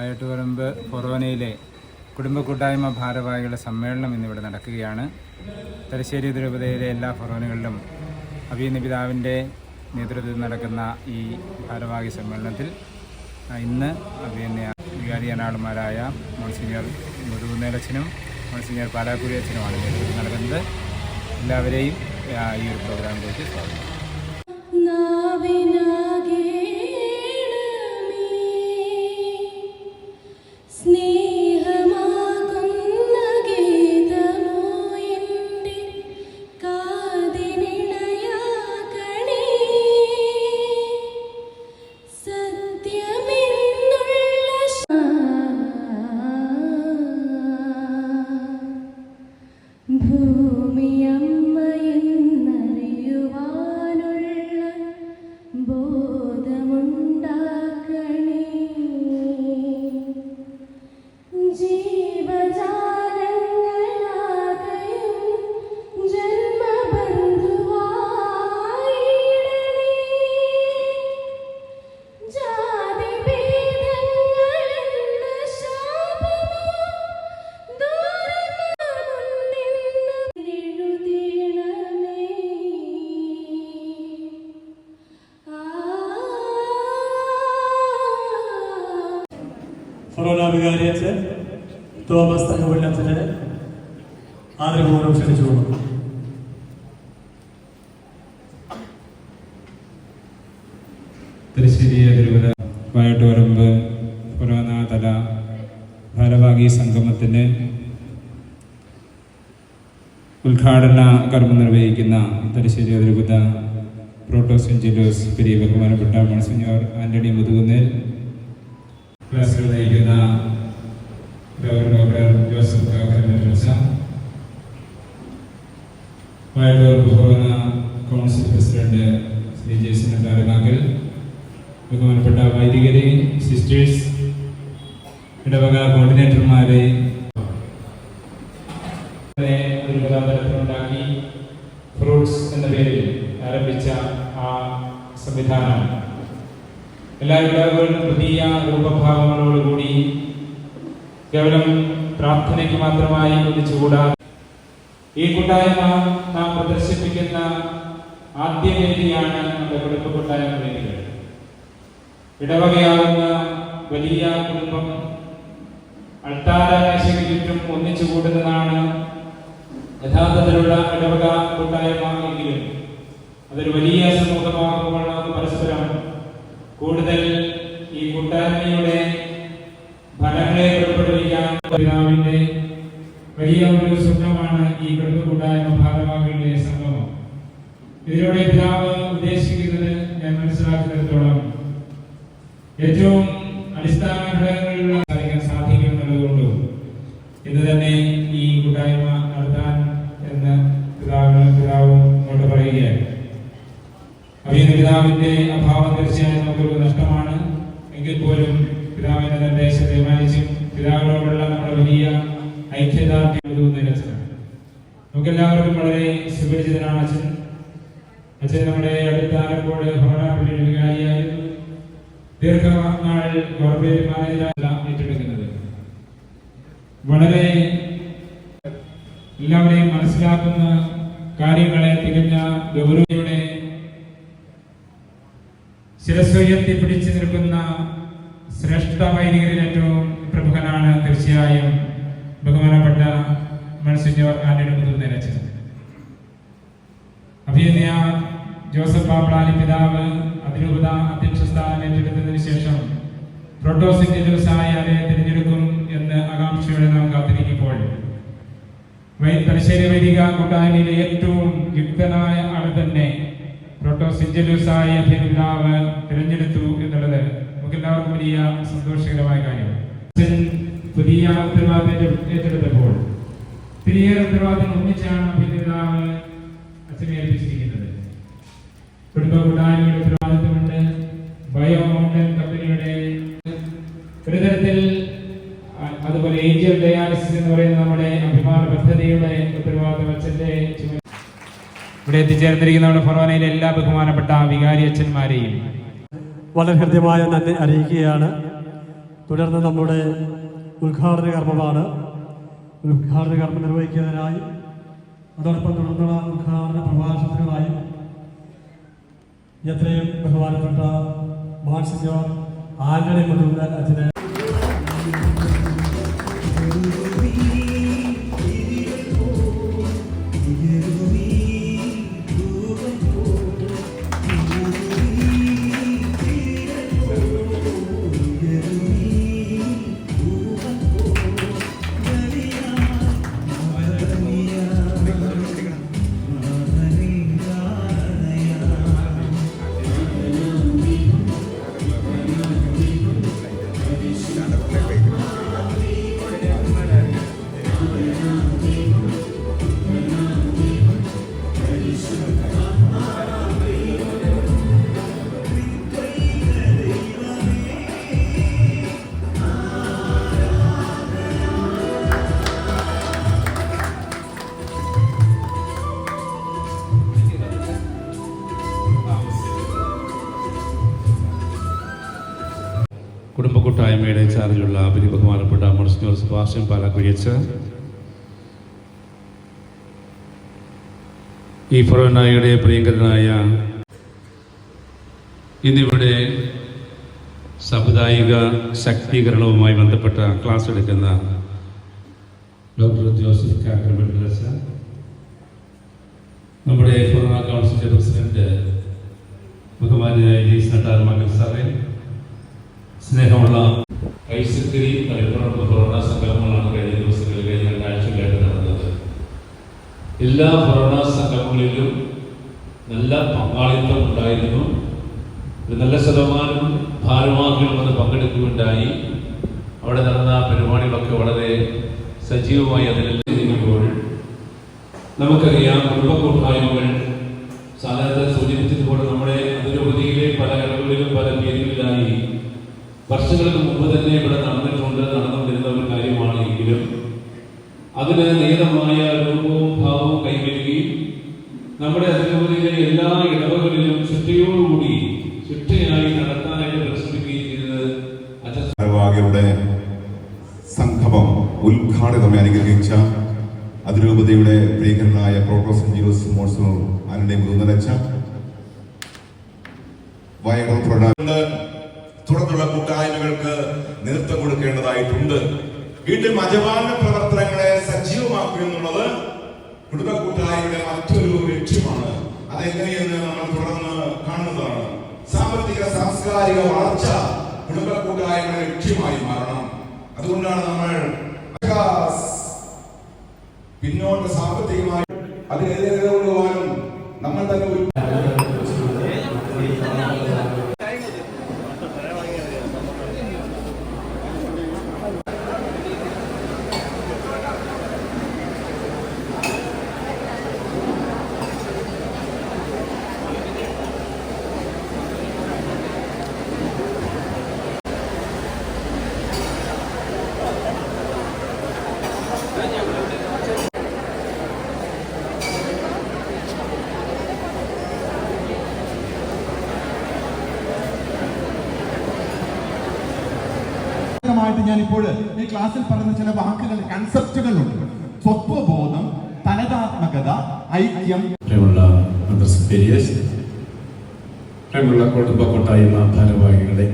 ആയട്ടുപറമ്പ് ഫൊറോനയിലെ കുടുംബ കൂട്ടായ്മ ഭാരവാഹികളുടെ സമ്മേളനം ഇന്നിവിടെ നടക്കുകയാണ്. തലശ്ശേരി തിരുപതിയിലെ എല്ലാ ഫൊറോനകളിലും അഭിയന്ന പിതാവിന്റെ നേതൃത്വത്തിൽ നടക്കുന്ന ഈ ഭാരവാഹി സമ്മേളനത്തിൽ ഇന്ന് അഭിനയ വികാരിയനാളുമാരായ മോൺസിനിയർ മുതുകുന്നേലച്ചനും മോൺസിനിയർ പാലാക്കുരി അച്ഛനുമാണ് നേതൃത്വം നടക്കുന്നത് എല്ലാവരെയും ഈ ഒരു പ്രോഗ്രാമിലേക്ക് സ്വാഗതം. ഫറോന വികാരിയച്ഛൻ തോമസ് തങ്കവള്ളച്ചനെ ആദരപൂർവം ക്ഷണിച്ചുകൊള്ളുന്നു. തലശ്ശേരി തിരുവല്ല വയട്ടുവരമ്പ് പുറനാതല ഭാരവാഹി സംഗമത്തിന്റെ ഉദ്ഘാടന കർമ്മം നിർവഹിക്കുന്ന തലശ്ശേരി അതിരൂപത പ്രോട്ടോസ് ജിലോസ് പെരിയ ബഹുമാനപ്പെട്ട മൺസിഞ്ഞോർ ആന്റണി മുതുകുന്നേൽ ക്ലാസ്സുകൾ നയിക്കുന്ന doctor doctor Joseph Kakkaracha Vayalur Bhavana council president Shri Jason Tharamakkal ബഹുമാനപ്പെട്ട വൈദികരെ സിസ്റ്റേഴ്സ് ഇടവക കോർഡിനേറ്റർമാരെ ഒരു കലാതലത്തിലുണ്ടാക്കി ഫ്രൂട്ട്സ് എന്ന പേരിൽ ആരംഭിച്ച ആ സംവിധാനം. എല്ലാ വിഭാഗങ്ങളും പുതിയ രൂപഭാവങ്ങളോടുകൂടി കേവലം പ്രാർത്ഥനയ്ക്ക് മാത്രമായി ഒന്നിച്ചുകൂടാ ഈ കൂട്ടായ്മ നാം പ്രദർശിപ്പിക്കുന്ന ആദ്യ വേദിയാണ് നമ്മുടെ കുടുംബ കൂട്ടായ്മ വേദികൾ. ഇടവകയാകുന്ന വലിയ കുടുംബം അൾത്താരാശയ്ക്ക് ചുറ്റും ഒന്നിച്ചു കൂടുന്നതാണ് യഥാർത്ഥത്തിലുള്ള ഇടവക കൂട്ടായ്മ എങ്കിലും. അതൊരു വലിയ സമൂഹമാകുമ്പോൾ നമുക്ക് പരസ്പരം കൂടുതൽ ഈ കൂട്ടായ്മയുടെ ഫലങ്ങളെ പുറപ്പെടുവിക്കാൻ പിതാവിന്റെ വലിയ ഒരു സ്വപ്നമാണ് ഈ കുടുംബ കൂട്ടായ്മ ഭാരവാഹികളുടെ സംഗമം. ഇതിലൂടെ പിതാവ് ഉദ്ദേശിക്കുന്നത് ഞാൻ മനസ്സിലാക്കിയിടത്തോളം ഏറ്റവും അടിസ്ഥാന ഘടകങ്ങളിലുള്ള സാധിക്കും എന്നുള്ളതുകൊണ്ടും ഇന്ന് തന്നെ നമുക്കെല്ലാവർക്കും വളരെ സുപരിചിതനാണ് അച്ഛൻ. അച്ഛൻ നമ്മുടെ അടുത്ത ആലപ്പോഴ് ഭരണപള്ളിയുടെ വികാരിയായിരുന്നു ദീർഘനാൾ ഏറ്റെടുക്കുന്നത്. വളരെ എല്ലാവരെയും മനസ്സിലാക്കുന്ന കാര്യങ്ങളെ തികഞ്ഞ ഗൗരവയുടെ ശിരസ്വയത്തിൽ പിടിച്ചു നിൽക്കുന്ന ശ്രേഷ്ഠ വൈദികരിൽ ഏറ്റവും പ്രമുഖനാണ് തീർച്ചയായും ബഹുമാനപ്പെട്ട മൺസിഞ്ഞോർ ആന്റണി മുതുനരച്ചൻ അഭിനയ ജോസഫ് പാപ്ലാലി പിതാവ് അതിരൂപത അധ്യക്ഷ സ്ഥാനം ഏറ്റെടുത്തതിന് ശേഷം പ്രോട്ടോസിന്റെ ദിവസമായി അവരെ തിരഞ്ഞെടുക്കും എന്ന് ആകാംക്ഷയോടെ നാം കാത്തിരിക്കുമ്പോൾ തലശ്ശേരി വൈദിക കൂട്ടായ്മയിലെ ഏറ്റവും യുക്തനായ ആൾ തന്നെ പ്രോട്ടോസിഞ്ചലൂസായ പിതാവ് തിരഞ്ഞെടുത്തു എന്നുള്ളത് നമുക്ക് എല്ലാവർക്കും വലിയ സന്തോഷകരമായ കാര്യം. അച്ഛൻ പുതിയ ഉത്തരവാദിത്തം ഏറ്റെടുത്തപ്പോൾ തിരിയേറെ ഉത്തരവാദിത്തം ഒന്നിച്ചാണ് അഭിനേതാവ് അച്ഛനെ ഏൽപ്പിച്ചിരിക്കുന്നത്. കുടുംബ കൂട്ടായ്മയുടെ ഉത്തരവാദിത്തമുണ്ട്. ബയോ മൗണ്ടൻ കമ്പനിയുടെ ഒരു തരത്തിൽ അതുപോലെ ഏഞ്ചൽ ഡയാലിസിസ് എന്ന് പറയുന്ന നമ്മുടെ അഭിമാന പദ്ധതിയുടെ ഉത്തരവാദിത്തം അച്ഛന്റെ ഇവിടെ എത്തിച്ചേർന്നിരിക്കുന്ന നമ്മുടെ ഫൊറോനയിലെ എല്ലാ ബഹുമാനപ്പെട്ട വികാരി അച്ഛന്മാരെയും വളരെ ഹൃദ്യമായ നന്ദി അറിയിക്കുകയാണ്. തുടർന്ന് നമ്മുടെ ഉദ്ഘാടന കർമ്മമാണ് ഉദ്ഘാടന കർമ്മം നിർവഹിക്കുന്നതിനായി അതോടൊപ്പം തുടർന്നുള്ള ഉദ്ഘാടന പ്രഭാഷണത്തിനായി എത്രയും ബഹുമാനപ്പെട്ട മാൻസിജോർ ആന്റണി മുതൽ അച്ഛനെ അഭിരി ബഹുമാനപ്പെട്ട മർസിനോർ സുഭാഷൻ പാലാക്കുഴിയച്ച് ഈ ഫൊറോനായുടെ പ്രിയങ്കരനായ ഇന്നിവിടെ സാമുദായിക ശാക്തീകരണവുമായി ബന്ധപ്പെട്ട ക്ലാസ് എടുക്കുന്ന ഡോക്ടർ ജോസഫ് കാക്കർമെഡ്രസ നമ്മുടെ ഫോറോണ കൗൺസിലിന്റെ പ്രസിഡന്റ് ബഹുമാനായ ജെയ്സ് നട്ടാർ മകൻ സാറേ സ്നേഹമുള്ള ഐസക്കരി മലപ്പുറം ഫൊറോണ സംഗമങ്ങളാണ് കഴിഞ്ഞ ദിവസങ്ങളിൽ കഴിഞ്ഞ രണ്ടാഴ്ചകളായിട്ട് നടന്നത്. എല്ലാ ഫൊറോണ സംഗമങ്ങളിലും നല്ല പങ്കാളിത്തം ഉണ്ടായിരുന്നു. ഒരു നല്ല ശതമാനം ഭാരവാഹികൾ വന്ന് പങ്കെടുക്കുകയുണ്ടായി. അവിടെ നടന്ന പരിപാടികളൊക്കെ വളരെ സജീവമായി അതിനെല്ലാം നീങ്ങുമ്പോൾ നമുക്കറിയാം കുടുംബ കൂട്ടായ്മകൾ സാധാരണ സൂചിപ്പിച്ചതുപോലെ നമ്മുടെ വർഷങ്ങൾക്ക് മുമ്പ് തന്നെ ഇവിടെ നടന്നിട്ടുണ്ട് നടന്നുകൊണ്ടിരുന്ന ഒരു കാര്യമാണ് എങ്കിലും അതിന് നിയതമായ രൂപവും ഭാവവും കൈവരികയും നമ്മുടെ അതിരൂപതയിലെ എല്ലാ ഇടവകളിലും ചിട്ടയോടുകൂടി ചിട്ടയായി നടത്താനായിട്ട് പരിശ്രമിക്കുകയും ചെയ്തത് ഭാരവാഹികളുടെ സംഗമം ഉദ്ഘാടനം അനുഗ്രഹിച്ച അതിരൂപതയുടെ പ്രിയങ്കരനായ പ്രോട്ടോസ് ജീവസ് മോഴ്സണോ ആനന്ദ മൃദനച്ച വയറോ കൊടുക്കേണ്ടതായിട്ടുണ്ട് വീണ്ടും അജപാലന പ്രവർത്തനങ്ങളെ സജീവമാക്കുക എന്നുള്ളത് കുടുംബ കൂട്ടായ്മയുടെ മറ്റൊരു ലക്ഷ്യമാണ്. അതെങ്ങനെയെന്ന് നമ്മൾ തുടർന്ന് കാണുന്നതാണ്. സാമ്പത്തിക സാംസ്കാരിക വളർച്ച കുടുംബ കൂട്ടായ്മയുടെ ലക്ഷ്യമായി മാറണം. അതുകൊണ്ടാണ് നമ്മൾ പിന്നോട്ട് സാമ്പത്തികമായി അതിനെതിരെ നമ്മൾ തന്നെ ഒരു ായിട്ട് ഞാൻ ഇപ്പോൾ ഈ ക്ലാസ്സിൽ പറഞ്ഞ ചില വാക്കുകൾ കൺസെപ്റ്റുകളുണ്ട് സ്വത്വബോധം തനതാത്മകത ഐക്യം. പ്രിയമുള്ള കൂട്ടായ്മ ഭാരവാഹികളെ